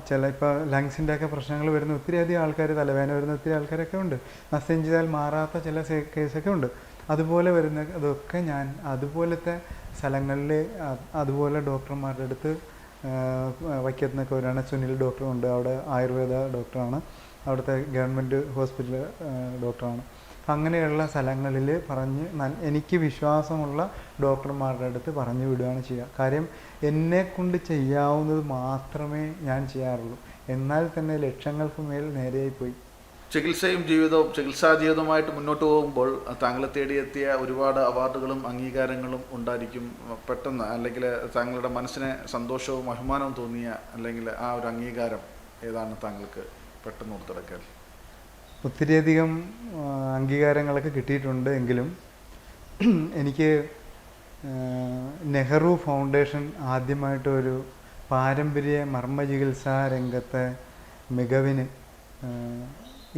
ചില ഇപ്പോൾ ലങ്സിന്റെ ഒക്കെ പ്രശ്നങ്ങൾ വരുന്ന ഒത്തിരി അധികം ആൾക്കാർ തലവേദന വരുന്ന ഒത്തിരി ആൾക്കാരൊക്കെ ഉണ്ട്. നസ്യം ചെയ്താൽ മാറാത്ത ചില കേസൊക്കെ ഉണ്ട്. അതുപോലെ വരുന്ന അതൊക്കെ ഞാൻ അതുപോലത്തെ സ്ഥലങ്ങളിൽ അതുപോലെ ഡോക്ടർമാരുടെ അടുത്ത് വൈക്കത്തുനിന്നൊക്കെ വരികയാണ് സുനിൽ ഡോക്ടറുണ്ട്. അവിടെ ആയുർവേദ ഡോക്ടറാണ്. അവിടുത്തെ ഗവൺമെന്റ് ഹോസ്പിറ്റൽ ഡോക്ടറാണ്. അങ്ങനെയുള്ള സ്ഥലങ്ങളിൽ പറഞ്ഞ് എനിക്ക് വിശ്വാസമുള്ള ഡോക്ടർമാരുടെ അടുത്ത് പറഞ്ഞു വിടുകയാണ് ചെയ്യുക. കാര്യം എന്നെ കൊണ്ട് ചെയ്യാവുന്നത് മാത്രമേ ഞാൻ ചെയ്യാറുള്ളൂ. എന്നാൽ തന്നെ ലക്ഷങ്ങൾക്ക് മേൽ നേരെയായി പോയി. ചികിത്സയും ജീവിതവും ചികിത്സാ ജീവിതവുമായിട്ട് മുന്നോട്ട് പോകുമ്പോൾ താങ്കളെ തേടിയെത്തിയ ഒരുപാട് അവാർഡുകളും അംഗീകാരങ്ങളും ഉണ്ടായിരിക്കും. പെട്ടെന്ന് അല്ലെങ്കിൽ താങ്കളുടെ മനസ്സിന് സന്തോഷവും അഭിമാനവും തോന്നിയ അല്ലെങ്കിൽ ആ ഒരു അംഗീകാരം ഏതാണ് താങ്കൾക്ക് പെട്ടെന്ന് ഓർത്തെടുക്കാൻ ഒത്തിരിയധികം അംഗീകാരങ്ങളൊക്കെ കിട്ടിയിട്ടുണ്ട് എങ്കിലും എനിക്ക് നെഹ്റു ഫൗണ്ടേഷൻ ആദ്യമായിട്ട് ഒരു പാരമ്പര്യ മർമ്മ ചികിത്സാ രംഗത്തെ മികവിന്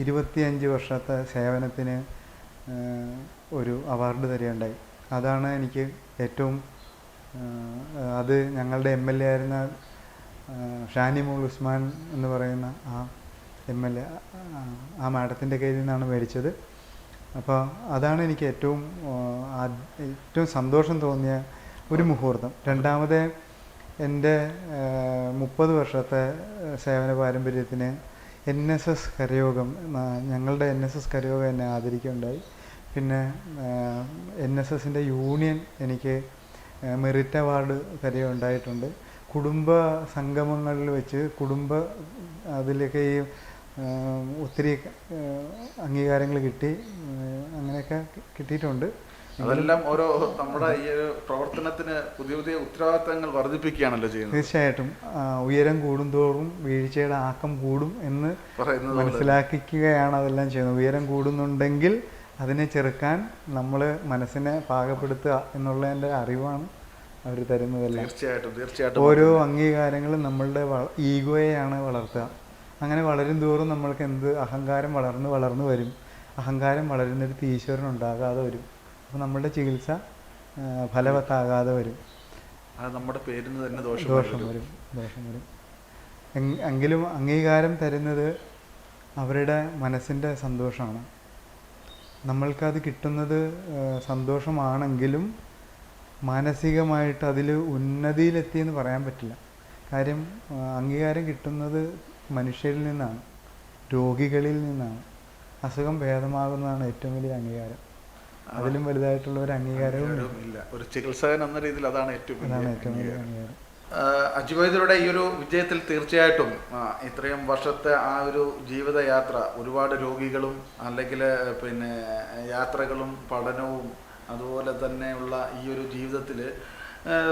ഇരുപത്തിയഞ്ച് വർഷത്തെ സേവനത്തിന് ഒരു അവാർഡ് തരികയുണ്ടായി. അതാണ് എനിക്ക് ഏറ്റവും അത് ഞങ്ങളുടെ എം എൽ എ ആയിരുന്ന ഷാനിമോൾ ഉസ്മാൻ എന്ന് പറയുന്ന ആ എം എൽ എ ആ മാഡത്തിന്റെ കയ്യിൽ നിന്നാണ് മേടിച്ചത്. അപ്പോൾ അതാണ് എനിക്ക് ഏറ്റവും ഏറ്റവും സന്തോഷം തോന്നിയ ഒരു മുഹൂർത്തം. രണ്ടാമത് എന്റെ മുപ്പത് വർഷത്തെ സേവന പാരമ്പര്യത്തിന് എൻ എസ് എസ് കരയോഗം ഞങ്ങളുടെ എൻ എസ് എസ് കരയോഗം എന്നെ ആദരിക്കുകയുണ്ടായി. പിന്നെ എൻ എസ് എസിന്റെ യൂണിയൻ എനിക്ക് മെറിറ്റ് അവാർഡ് തരികയുണ്ടായിട്ടുണ്ട് കുടുംബ സംഗമങ്ങളിൽ വെച്ച് കുടുംബ അതിലൊക്കെ ഈ ഒത്തിരി അംഗീകാരങ്ങൾ കിട്ടി അങ്ങനെയൊക്കെ കിട്ടിയിട്ടുണ്ട്. അതെല്ലാം ഓരോ നമ്മുടെ ഈ ഒരു പ്രവർത്തനത്തിന് പുതിയ പുതിയ ഉത്തരവാദിത്തങ്ങൾ വർദ്ധിപ്പിക്കുകയാണല്ലോ ചെയ്യുന്നത്. തീർച്ചയായിട്ടും ഉയരം കൂടുന്തോറും വീഴ്ചയുടെ ആക്കം കൂടും എന്ന് മനസ്സിലാക്കിക്കുകയാണ് അതെല്ലാം ചെയ്യുന്നത്. ഉയരം കൂടുന്നുണ്ടെങ്കിൽ അതിനെ ചെറുക്കാൻ നമ്മൾ മനസ്സിനെ പാകപ്പെടുത്തുക എന്നുള്ളതിന്റെ അറിവാണ് അവർ തരുന്നതെല്ലാം. തീർച്ചയായിട്ടും തീർച്ചയായിട്ടും. ഓരോ അംഗീകാരങ്ങളും നമ്മളുടെ ഈഗോയെയാണ് വളർത്തുക. അങ്ങനെ വളരും തോറും നമ്മൾക്ക് എന്ത് അഹങ്കാരം വളർന്ന് വളർന്നു വരും. അഹങ്കാരം വളരുന്നിടത്ത് ഈശ്വരൻ ഉണ്ടാകാതെ വരും. അപ്പോൾ നമ്മളുടെ ചികിത്സ ഫലവത്താകാതെ വരും. അത് നമ്മുടെ പേരിന് തന്നെ ദോഷം ദോഷം വരും. വരും ദോഷം വരും. എങ്കിലും അംഗീകാരം തരുന്നത് അവരുടെ മനസ്സിന്റെ സന്തോഷമാണ്. നമ്മൾക്കത് കിട്ടുന്നത് സന്തോഷമാണെങ്കിലും മാനസികമായിട്ട് അതിൽ ഉന്നതിയിലെത്തിയെന്ന് പറയാൻ പറ്റില്ല. കാര്യം അംഗീകാരം കിട്ടുന്നത് മനുഷ്യരിൽ നിന്നാണ് രോഗികളിൽ നിന്നാണ്. അസുഖം ഭേദമാകുന്നതാണ് ഏറ്റവും വലിയ അംഗീകാരം. അതിലും വലുതായിട്ടുള്ള ഒരു അംഗീകാരവും ഇല്ല. ഒരു ചികിത്സകൻ എന്ന രീതിയിൽ അതാണ് ഏറ്റവും വലിയ അതാണ് ഏറ്റവും വലിയ അംഗീകാരം. അംഗീകാരം അജിവൈദ്യരുടെ ഈ ഒരു വിജയത്തിൽ തീർച്ചയായിട്ടും ഇത്രയും വർഷത്തെ ആ ഒരു ജീവിതയാത്ര ഒരുപാട് രോഗികളും അല്ലെങ്കിൽ പിന്നെ യാത്രകളും പഠനവും അതുപോലെ തന്നെയുള്ള ഈ ഒരു ജീവിതത്തിൽ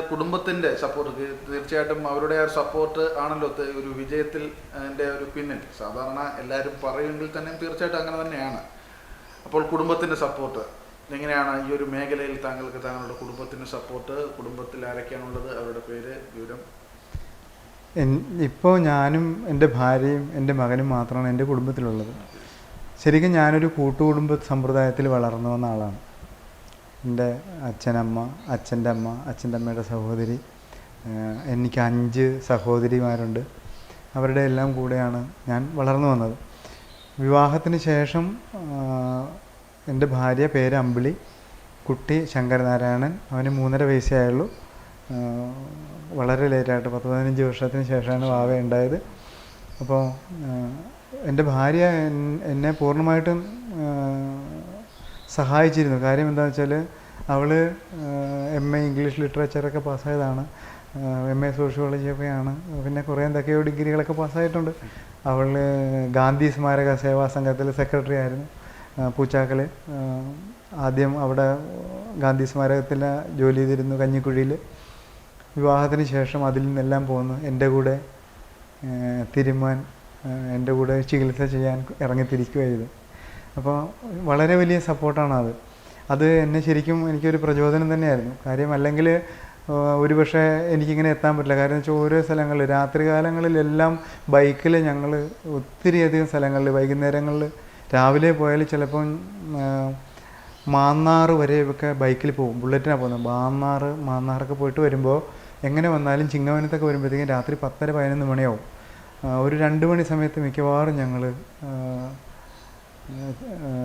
കുടുംബത്തിന്റെ സപ്പോർട്ട് തീർച്ചയായിട്ടും അവരുടെ ആ സപ്പോർട്ട് ആണല്ലോ ഒരു വിജയത്തിൽ എന്റെ ഒരു പിന്നിൽ സാധാരണ എല്ലാവരും പറയുമെങ്കിൽ തന്നെയും തീർച്ചയായിട്ടും അങ്ങനെ തന്നെയാണ് അപ്പോൾ കുടുംബത്തിന്റെ സപ്പോർട്ട് എങ്ങനെയാണ് ഈ ഒരു മേഖലയിൽ താങ്കൾക്ക് താങ്കളുടെ കുടുംബത്തിന് സപ്പോർട്ട് കുടുംബത്തിൽ ആരൊക്കെയാണുള്ളത്? അവരുടെ പേര് വിവരം. ഇപ്പോൾ ഞാനും എന്റെ ഭാര്യയും എന്റെ മകനും മാത്രമാണ് എന്റെ കുടുംബത്തിലുള്ളത്. ശരിക്കും ഞാനൊരു കൂട്ടുകുടുംബ സമ്പ്രദായത്തിൽ വളർന്നു വന്ന ആളാണ്. എന്റെ അച്ഛനമ്മ അച്ഛന്റെ അമ്മ അച്ഛന്റെ അമ്മയുടെ സഹോദരി എനിക്ക് അഞ്ച് സഹോദരിമാരുണ്ട്. അവരുടെ എല്ലാം കൂടെയാണ് ഞാൻ വളർന്നു വന്നത്. വിവാഹത്തിന് ശേഷം എന്റെ ഭാര്യ പേര് അമ്പിളി കുട്ടി ശങ്കരനാരായണൻ. അവന് മൂന്നര വയസ്സേ ആയുള്ളൂ. വളരെ ലേറ്റായിട്ട് പത്ത് പതിനഞ്ച് വർഷത്തിന് ശേഷമാണ് വാവ ഉണ്ടായത്. അപ്പോൾ എന്റെ ഭാര്യ എന്നെ പൂർണമായിട്ടും സഹായിച്ചിരുന്നു. കാര്യം എന്താണെന്ന് വെച്ചാൽ അവൾ എം എ ഇംഗ്ലീഷ് ലിറ്ററേച്ചറൊക്കെ പാസ്സായതാണ്. എം എ സോഷ്യോളജിയൊക്കെയാണ് പിന്നെ കുറേ എന്തൊക്കെയോ ഡിഗ്രികളൊക്കെ പാസ്സായിട്ടുണ്ട്. അവൾ ഗാന്ധി സ്മാരക സേവാ സംഘത്തിൽ സെക്രട്ടറി ആയിരുന്നു. പൂച്ചാക്കൽ ആദ്യം അവിടെ ഗാന്ധി സ്മാരകത്തിൽ ജോലി ചെയ്തിരുന്നു കഞ്ഞിക്കുഴിയിൽ. വിവാഹത്തിന് ശേഷം അതിൽ നിന്നെല്ലാം പോന്നു. എന്റെ കൂടെ തിരുമാൻ എന്റെ കൂടെ ചികിത്സ ചെയ്യാൻ ഇറങ്ങിത്തിരിക്കുകയായിരുന്നു. അപ്പോൾ വളരെ വലിയ സപ്പോർട്ടാണ് അത്. അത് എന്നെ ശരിക്കും എനിക്കൊരു പ്രചോദനം തന്നെയായിരുന്നു. കാര്യം അല്ലെങ്കിൽ ഒരു പക്ഷേ എനിക്കിങ്ങനെ എത്താൻ പറ്റില്ല. കാരണം വെച്ചാൽ ഓരോ സ്ഥലങ്ങളിൽ രാത്രി കാലങ്ങളിലെല്ലാം ബൈക്കിൽ ഞങ്ങൾ ഒത്തിരിയധികം സ്ഥലങ്ങളിൽ വൈകുന്നേരങ്ങളിൽ രാവിലെ പോയാൽ ചിലപ്പം മാന്നാർ വരെ വരെയൊക്കെ ബൈക്കിൽ പോകും. ബുള്ളറ്റിനാണ് പോകുന്നത്. മാന്നാർ മാന്നാറൊക്കെ പോയിട്ട് വരുമ്പോൾ എങ്ങനെ വന്നാലും ചിങ്ങവനത്തൊക്കെ വരുമ്പോഴത്തേക്കും രാത്രി പത്തര പതിനൊന്ന് മണിയാവും. ഒരു രണ്ട് മണി സമയത്ത് മിക്കവാറും ഞങ്ങൾ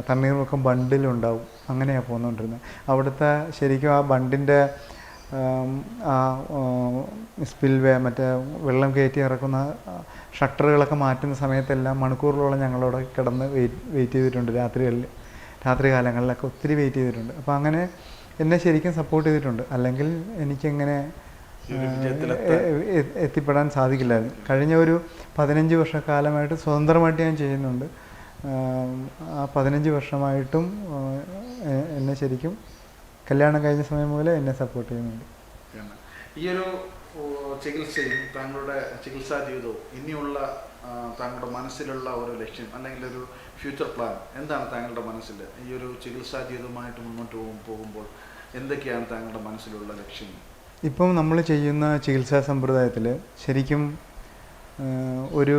തണ്ണീർമുക്കം ബണ്ടിലുണ്ടാവും. അങ്ങനെയാണ് പോന്നുകൊണ്ടിരുന്നത് അവിടുത്തെ ശരിക്കും ആ ബണ്ടിന്റെ ആ സ്പിൽവേ മറ്റേ വെള്ളം കയറ്റി ഇറക്കുന്ന ഷട്ടറുകളൊക്കെ മാറ്റുന്ന സമയത്തെല്ലാം മണിക്കൂറുകളോളം ഞങ്ങളവിടെ കിടന്ന് വെയിറ്റ് വെയിറ്റ് ചെയ്തിട്ടുണ്ട്. രാത്രികളിൽ രാത്രി കാലങ്ങളിലൊക്കെ ഒത്തിരി വെയിറ്റ് ചെയ്തിട്ടുണ്ട്. അപ്പോൾ അങ്ങനെ എന്നെ ശരിക്കും സപ്പോർട്ട് ചെയ്തിട്ടുണ്ട്. അല്ലെങ്കിൽ എനിക്കെങ്ങനെ എത്തിപ്പെടാൻ സാധിക്കില്ലായിരുന്നു. കഴിഞ്ഞ ഒരു പതിനഞ്ച് വർഷക്കാലമായിട്ട് സ്വതന്ത്രമായിട്ട് ഞാൻ ചെയ്യുന്നുണ്ട്. ആ പതിനഞ്ച് വർഷമായിട്ടും എന്നെ ശരിക്കും കല്യാണം കഴിഞ്ഞ സമയം മുതലേ എന്നെ സപ്പോർട്ട് ചെയ്യുന്നുണ്ട് ഈയൊരു ഈ ഒരു ചികിത്സയും താങ്കളുടെ ചികിത്സാ ജീവിതവും ഇനിയുള്ള താങ്കളുടെ മനസ്സിലുള്ള ഒരു ലക്ഷ്യം അല്ലെങ്കിൽ ഒരു ഫ്യൂച്ചർ പ്ലാൻ എന്താണ് താങ്കളുടെ മനസ്സിൽ? ഈ ഒരു ചികിത്സാ ജീവിതവുമായിട്ട് മുന്നോട്ട് പോകും- പോകുമ്പോൾ എന്തൊക്കെയാണ് താങ്കളുടെ മനസ്സിലുള്ള ലക്ഷ്യം? ഇപ്പം നമ്മൾ ചെയ്യുന്ന ചികിത്സാ സമ്പ്രദായത്തിൽ ശരിക്കും ഒരു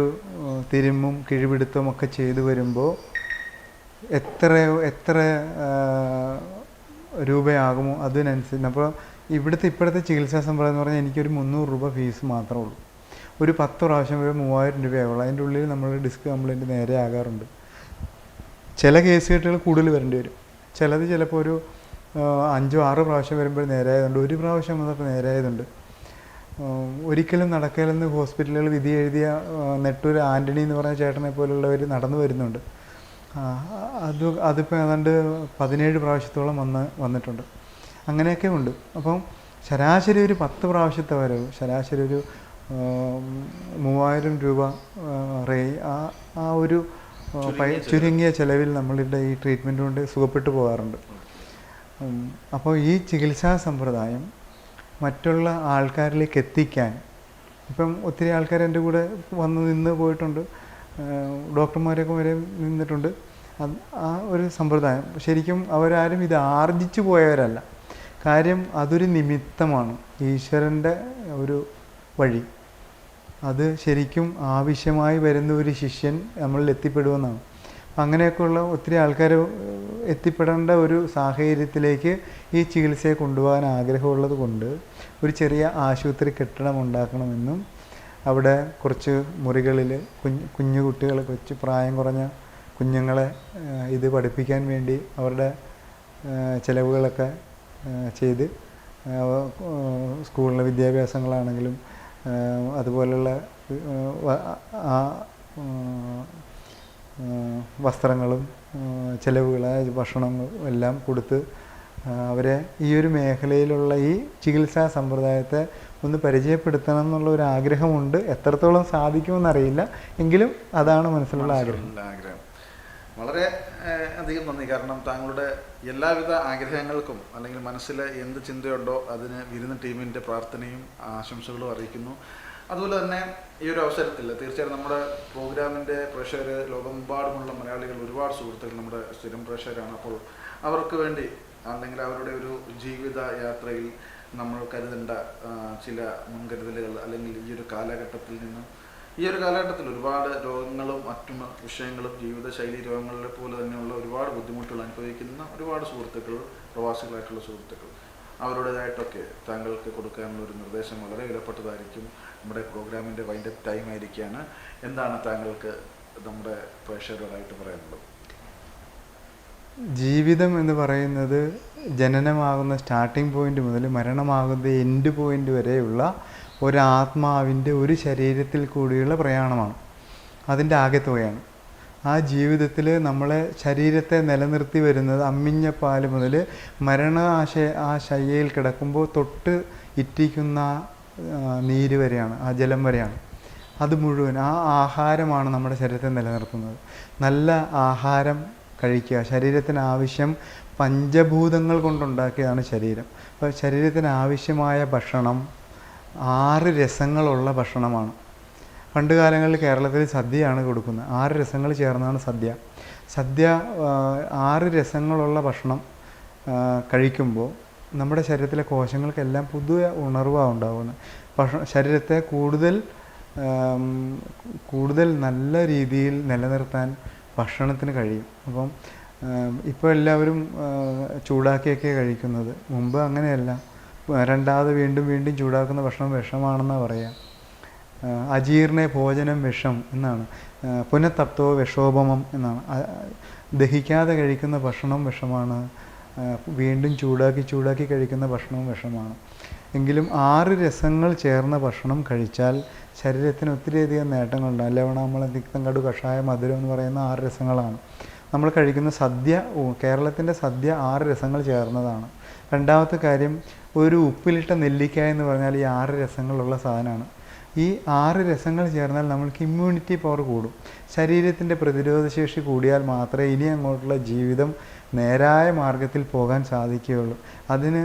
തിരുമ്മും കിഴിപിടുത്തവും ഒക്കെ ചെയ്തു വരുമ്പോൾ എത്ര എത്ര രൂപയാകുമോ അതിനനുസരിച്ച്. അപ്പോൾ ഇവിടുത്തെ ഇപ്പോഴത്തെ ചികിത്സാ സമ്പ്രദായം എന്ന് പറഞ്ഞാൽ എനിക്കൊരു മുന്നൂറ് രൂപ ഫീസ് മാത്രമേ ഉള്ളൂ. ഒരു പത്ത് പ്രാവശ്യം വരെ മൂവായിരം രൂപയാവുള്ളൂ അതിന്റെ ഉള്ളിൽ നമ്മൾ ഡിസ്ക് കംപ്ലയിന്റ് നേരെ ആകാറുണ്ട്. ചില കേസ് കെട്ടുകൾ കൂടുതൽ വരേണ്ടി വരും. ചിലത് ചിലപ്പോൾ ഒരു അഞ്ചോ ആറ് പ്രാവശ്യം വരുമ്പോൾ നേരായതുണ്ട് ഒരു പ്രാവശ്യം വന്നപ്പോൾ നേരായതുണ്ട് ഒരിക്കലും നടക്കലെന്ന് ഹോസ്പിറ്റലുകൾ വിധി എഴുതിയ നെട്ടൂർ ആന്റണി എന്ന് പറഞ്ഞ ചേട്ടനെ പോലുള്ളവർ നടന്നു വരുന്നുണ്ട്. അത് അതിപ്പോൾ ഏതാണ്ട് പതിനേഴ് പ്രാവശ്യത്തോളം വന്ന് വന്നിട്ടുണ്ട്. അങ്ങനെയൊക്കെ ഉണ്ട്. അപ്പം ശരാശരി ഒരു പത്ത് പ്രാവശ്യത്തെ വരവ് ശരാശരി ഒരു മൂവായിരം രൂപ റേ ആ ആ ഒരു ചുരുങ്ങിയ ചിലവിൽ നമ്മളുടെ ഈ ട്രീറ്റ്മെന്റ് കൊണ്ട് സുഖപ്പെട്ടു പോകാറുണ്ട്. അപ്പോൾ ഈ ചികിത്സാ സമ്പ്രദായം മറ്റുള്ള ആൾക്കാരിലേക്ക് എത്തിക്കാൻ ഇപ്പം ഒത്തിരി ആൾക്കാർ എന്റെ കൂടെ വന്ന് നിന്ന് പോയിട്ടുണ്ട്. ഡോക്ടർമാരൊക്കെ വരെ നിന്നിട്ടുണ്ട്. ആ ഒരു സമ്പ്രദായം. ശരിക്കും അവരാരും ഇത് ആർജിച്ചു പോയവരല്ല. കാര്യം അതൊരു നിമിത്തമാണ്. ഈശ്വരന്റെ ഒരു വഴി. അത് ശരിക്കും ആവശ്യമായി വരുന്ന ഒരു ശിഷ്യൻ നമ്മളിൽ എത്തിപ്പെടുമെന്നാണ്. അങ്ങനെയൊക്കെയുള്ള ഒത്തിരി ആൾക്കാർ എത്തിപ്പെടേണ്ട ഒരു സാഹചര്യത്തിലേക്ക് ഈ ചികിത്സയെ കൊണ്ടുപോകാൻ ആഗ്രഹമുള്ളത് കൊണ്ട് ഒരു ചെറിയ ആശുപത്രി കെട്ടിടം ഉണ്ടാക്കണമെന്നും അവിടെ കുറച്ച് മുറികളിൽ കുഞ്ഞു കുഞ്ഞു കുട്ടികളെ കൊച്ചു പ്രായം കുറഞ്ഞ കുഞ്ഞുങ്ങളെ ഇത് പഠിപ്പിക്കാൻ വേണ്ടി അവരുടെ ചിലവുകളൊക്കെ ചെയ്ത് സ്കൂളിലെ വിദ്യാഭ്യാസങ്ങളാണെങ്കിലും അതുപോലുള്ള വസ്ത്രങ്ങളും ചിലവുകൾ ഭക്ഷണങ്ങളും എല്ലാം കൊടുത്ത് അവരെ ഈ ഒരു മേഖലയിലുള്ള ഈ ചികിത്സാ സമ്പ്രദായത്തെ ഒന്ന് പരിചയപ്പെടുത്തണം എന്നുള്ള ഒരു ആഗ്രഹമുണ്ട്. എത്രത്തോളം സാധിക്കുമെന്നറിയില്ല. എങ്കിലും അതാണ് മനസ്സിലുള്ള ആഗ്രഹം. വളരെ അധികം നന്ദി. കാരണം താങ്കളുടെ എല്ലാവിധ ആഗ്രഹങ്ങൾക്കും അല്ലെങ്കിൽ മനസ്സിൽ എന്ത് ചിന്തയുണ്ടോ അതിന് വിരുന്ന് ടീമിന്റെ പ്രാർത്ഥനയും ആശംസകളും അറിയിക്കുന്നു. അതുപോലെ തന്നെ ഈ ഒരു അവസരത്തിൽ തീർച്ചയായും നമ്മുടെ പ്രോഗ്രാമിന്റെ പ്രഷർ ലോകമെമ്പാടുമുള്ള മലയാളികൾ ഒരുപാട് സുഹൃത്തുക്കൾ നമ്മുടെ സ്ഥിരം പ്രഷറാണ് അപ്പോൾ അവർക്ക് വേണ്ടി അല്ലെങ്കിൽ അവരുടെ ഒരു ജീവിത യാത്രയിൽ നമ്മൾ കരുതേണ്ട ചില മുൻകരുതലുകൾ അല്ലെങ്കിൽ ഈ ഒരു കാലഘട്ടത്തിൽ നിന്ന് ഈ ഒരു കാലഘട്ടത്തിൽ ഒരുപാട് രോഗങ്ങളും മറ്റും വിഷയങ്ങളും ജീവിതശൈലി രോഗങ്ങളെ പോലെ തന്നെയുള്ള ഒരുപാട് ബുദ്ധിമുട്ടുകൾ അനുഭവിക്കുന്ന ഒരുപാട് സുഹൃത്തുക്കൾ പ്രവാസികളായിട്ടുള്ള സുഹൃത്തുക്കൾ. അവരുടേതായിട്ടൊക്കെ താങ്കൾക്ക് കൊടുക്കാനുള്ള ഒരു നിർദ്ദേശം വളരെ വിലപ്പെട്ടതായിരിക്കും. നമ്മുടെ പ്രോഗ്രാമിന്റെ വൈൻഡപ്പ് ടൈം ആയിരിക്കുകയാണ്. എന്താണ് താങ്കൾക്ക് നമ്മുടെ പ്രേക്ഷകരോടായിട്ട് പറയാനുള്ളത്? ജീവിതം എന്ന് പറയുന്നത് ജനനമാകുന്ന സ്റ്റാർട്ടിംഗ് പോയിന്റ് മുതൽ മരണമാകുന്ന എൻഡ് പോയിന്റ് വരെയുള്ള ഒരു ആത്മാവിന്റെ ഒരു ശരീരത്തിൽ കൂടിയുള്ള പ്രയാണമാണ്. അതിന്റെ ആകെത്തുകയാണ് ആ ജീവിതത്തിൽ നമ്മളെ ശരീരത്തെ നിലനിർത്തി വരുന്നത് അമ്മിഞ്ഞ പാൽ മുതൽ മരണ ആശ ആ ശയ്യയിൽ കിടക്കുമ്പോൾ തൊട്ട് ഇറ്റിക്കുന്ന നീര് വരെയാണ് ആ ജലം വരെയാണ്. അത് മുഴുവൻ ആ ആഹാരമാണ് നമ്മുടെ ശരീരത്തെ നിലനിർത്തുന്നത്. നല്ല ആഹാരം കഴിക്കുക. ശരീരത്തിന് ആവശ്യം പഞ്ചഭൂതങ്ങൾ കൊണ്ടുണ്ടാക്കിയതാണ് ശരീരം. അപ്പോൾ ശരീരത്തിന് ആവശ്യമായ ഭക്ഷണം ആറ് രസങ്ങളുള്ള ഭക്ഷണമാണ്. പണ്ട് കാലങ്ങളിൽ കേരളത്തിൽ സദ്യയാണ് കൊടുക്കുന്നത്. ആറ് രസങ്ങൾ ചേർന്നാണ് സദ്യ. സദ്യ ആറ് രസങ്ങളുള്ള ഭക്ഷണം കഴിക്കുമ്പോൾ നമ്മുടെ ശരീരത്തിലെ കോശങ്ങൾക്കെല്ലാം പുതിയ ഉണർവാണ് ഉണ്ടാകുന്നത്. ഭക്ഷണം ശരീരത്തെ കൂടുതൽ കൂടുതൽ നല്ല രീതിയിൽ നിലനിർത്താൻ ഭക്ഷണത്തിന് കഴിയും. അപ്പം ഇപ്പോൾ എല്ലാവരും ചൂടാക്കിയൊക്കെ കഴിക്കുന്നത്. മുമ്പ് അങ്ങനെയല്ല. രണ്ടാമത് വീണ്ടും വീണ്ടും ചൂടാക്കുന്ന ഭക്ഷണം വിഷമാണെന്നാണ് പറയുക അജീർണ ഭോജനം വിഷം എന്നാണ്. പുനഃതപ്തോ വിഷോപമം എന്നാണ്. ദഹിക്കാതെ കഴിക്കുന്ന ഭക്ഷണം വിഷമാണ്. വീണ്ടും ചൂടാക്കി ചൂടാക്കി കഴിക്കുന്ന ഭക്ഷണവും വിഷമാണ്. എങ്കിലും ആറ് രസങ്ങൾ ചേർന്ന ഭക്ഷണം കഴിച്ചാൽ ശരീരത്തിന് ഒത്തിരിയധികം നേട്ടങ്ങളുണ്ടാകും ലവണാമ്പളം തിക്തം കടു കഷായ മധുരം എന്ന് പറയുന്ന ആറ് രസങ്ങളാണ്. നമ്മൾ കഴിക്കുന്ന സദ്യ കേരളത്തിന്റെ സദ്യ ആറ് രസങ്ങൾ ചേർന്നതാണ്. രണ്ടാമത്തെ കാര്യം ഒരു ഉപ്പിലിട്ട നെല്ലിക്ക എന്ന് പറഞ്ഞാൽ ഈ ആറ് രസങ്ങളുള്ള സാധനമാണ്. ഈ ആറ് രസങ്ങൾ ചേർന്നാൽ നമ്മൾക്ക് ഇമ്മ്യൂണിറ്റി പവർ കൂടും. ശരീരത്തിന്റെ പ്രതിരോധശേഷി കൂടിയാൽ മാത്രമേ ഇനി അങ്ങോട്ടുള്ള ജീവിതം നേരായ മാർഗത്തിൽ പോകാൻ സാധിക്കുകയുള്ളൂ. അതിന്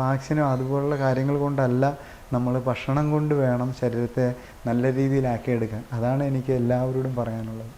വാക്സിനോ അതുപോലുള്ള കാര്യങ്ങൾ കൊണ്ടല്ല നമ്മൾ ഭക്ഷണം കൊണ്ട് വേണം ശരീരത്തെ നല്ല രീതിയിലാക്കിയെടുക്കാൻ. അതാണ് എനിക്ക് എല്ലാവരോടും പറയാനുള്ളത്.